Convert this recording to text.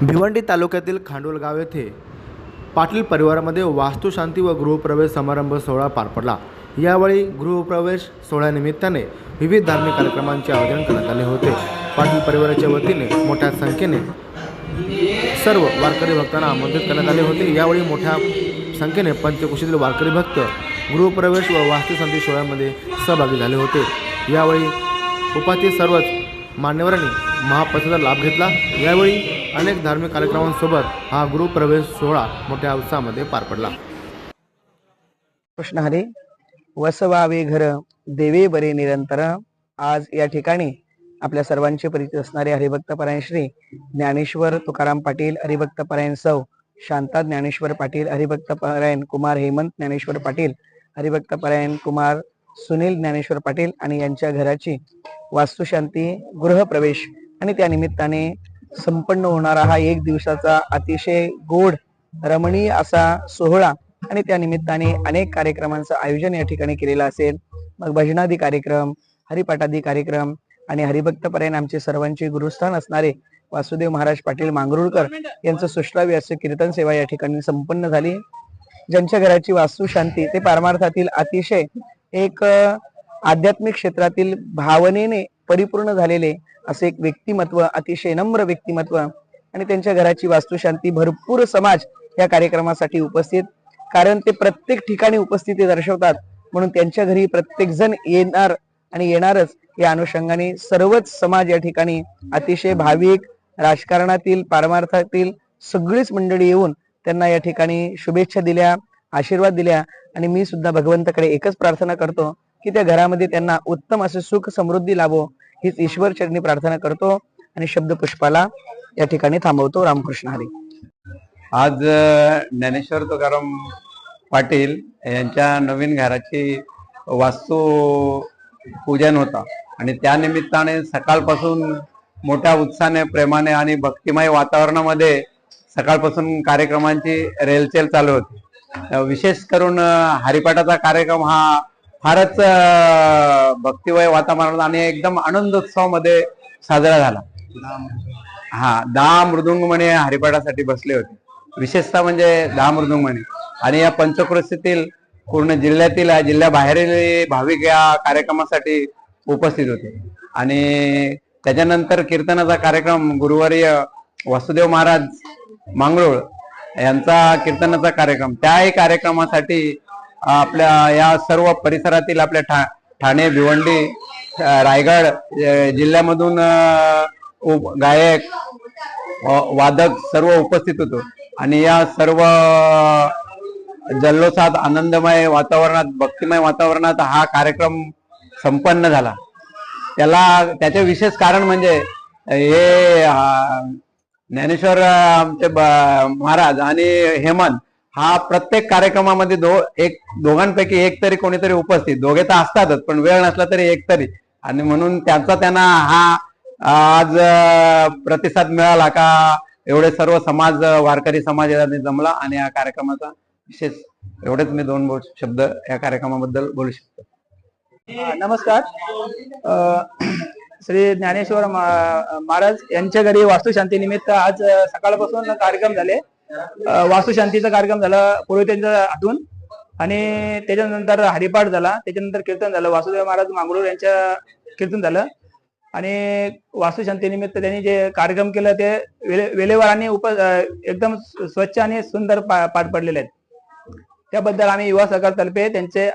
भिवंडी तालुक्यातील खांडोल गाव येथे पाटील परिवारामध्ये वास्तुशांती व गृहप्रवेश समारंभ सोहळा पार पडला. यावेळी गृहप्रवेश सोहळ्यानिमित्ताने विविध धार्मिक कार्यक्रमांचे आयोजन करण्यात आले होते. पाटील परिवाराच्या वतीने मोठ्या संख्येने सर्व वारकरी भक्तांना आमंत्रित करण्यात आले होते. यावेळी मोठ्या संख्येने पंचकुशीतील वारकरी भक्त गृहप्रवेश व वास्तुशांती सोहळ्यामध्ये सहभागी झाले होते. यावेळी उपस्थित सर्वच मान्यवरांनी महाप्रसादाचा लाभ घेतला. यावेळी अनेक धार्मिक कार्यक्रमांसोबत हा गृहप्रवेश सोहळा मोठ्या उत्साहामध्ये पार पडला. कृष्ण हरे वसवावे घर देवे बरे निरंतर. आज या ठिकाणी आपल्या सर्वांचे परिचित असणारे हरिभक्त परायण श्री ज्ञानेश्वर तुकाराम पाटील हरिभक्त परायण सौ शांता ज्ञानेश्वर पाटील हरिभक्त परायण कुमार हेमंत ज्ञानेश्वर पाटील हरिभक्त परायण कुमार सुनील ज्ञानेश्वर पाटील आणि यांच्या घराची वास्तुशांती गृहप्रवेश आणि त्या निमित्ताने संपन्न होणारा हा एक दिवसाचा अतिशय गोड रमणीय असा सोहळा आणि त्या निमित्ताने अनेक कार्यक्रमांचं आयोजन या ठिकाणी केलेलं असेल. मग भजनादी कार्यक्रम हरिपाठादी कार्यक्रम आणि हरिभक्त आमचे सर्वांचे गुरुस्थान असणारे वासुदेव महाराज पाटील मांगरुळकर यांचं सुश्राव्य असं कीर्तन सेवा या ठिकाणी संपन्न झाली. ज्यांच्या घराची वास्तुशांती ते पारमार्थातील अतिशय एक आध्यात्मिक क्षेत्रातील भावनेने परिपूर्ण झालेले असे एक व्यक्तिमत्व अतिशय नम्र व्यक्तिमत्व आणि त्यांच्या घराची वास्तुशांती भरपूर समाज या कार्यक्रमासाठी उपस्थित. कारण ते प्रत्येक ठिकाणी उपस्थिती दर्शवतात. म्हणून त्यांच्या घरी प्रत्येक जण येणार आणि येणारच या अनुषंगाने सर्वच समाज या ठिकाणी अतिशय भाविक राजकारणातील पारमार्थातील सगळीच मंडळी येऊन त्यांना या ठिकाणी शुभेच्छा दिल्या आशीर्वाद दिल्या. आणि मी सुद्धा भगवंताकडे एकच प्रार्थना करतो की त्या घरामध्ये त्यांना उत्तम असे सुख समृद्धी लाभो हीच ईश्वर चरणी प्रार्थना करतो आणि शब्द पुष्पाला या ठिकाणी थांबवतो. रामकृष्ण हरी. आज ज्ञानेश्वर तुकाराम पाटील यांच्या नवीन घराची वास्तू पूजन होता. आणि त्यानिमित्ताने सकाळपासून मोठ्या उत्साहाने प्रेमाने आणि भक्तिमय वातावरणामध्ये सकाळपासून कार्यक्रमांची रेलचेल चालू होती. विशेष करून हरिपाठाचा कार्यक्रम हा फारच भक्तिवय भक्तिमय वातावरणात आणि एकदम आनंदोत्सवामध्ये साजरा झाला. हा दहा मृदुंगमणी हरिपाठासाठी बसले होते. विशेषतः म्हणजे दहा मृदुंगमणी. आणि या पंचक्रोशीतील पूर्ण जिल्ह्यातील जिल्ह्याबाहेरील भाविक या कार्यक्रमासाठी उपस्थित होते. आणि त्याच्यानंतर कीर्तनाचा कार्यक्रम गुरुवारी वासुदेव महाराज मांगरोळ यांचा कीर्तनाचा कार्यक्रम. त्याही कार्यक्रमासाठी आपल्या या सर्व परिसरातील आपल्या ठा ठाणे भिवंडी रायगड जिल्ह्यामधून उप- गायक वादक सर्व उपस्थित होतो. आणि या सर्व जल्लोषात आनंदमय वातावरणात भक्तिमय वातावरणात हा कार्यक्रम संपन्न झाला. त्याला त्याचे विशेष कारण म्हणजे हे ज्ञानेश्वर आमचे महाराज आणि हेमंत हा प्रत्येक कार्यक्रमामध्ये दो एक दोघांपैकी एक तरी कोणीतरी उपस्थित. दोघे तर असतातच पण वेळ नसला तरी एक तरी. आणि म्हणून त्यांचा त्यांना हा आज प्रतिसाद मिळाला का एवढे सर्व समाज वारकरी समाज जमला आणि या कार्यक्रमाचा विशेष एवढेच मी दोन शब्द या कार्यक्रमाबद्दल बोलू शकतो. नमस्कार. श्री ज्ञानेश्वर महाराज यांच्या घरी वास्तुशांती निमित्त आज सकाळपासून कार्यक्रम झाले. वास्तुशांतीचा कार्यक्रम झाला पुरोहितांच्या हातून. आणि त्याच्यानंतर हरिपाठ झाला त्याच्यानंतर कीर्तन झालं. वासुदेव महाराज मांगरूळ यांच्या कीर्तन झालं. आणि वास्तुशांतीनिमित्त त्यांनी जे कार्यक्रम केलं ते वेले- वेळेवर आणि उप एकदम स्वच्छ आणि सुंदर पा- पार पडलेले आहेत. त्याबद्दल आम्ही युवा सरकारतर्फे त्यांचे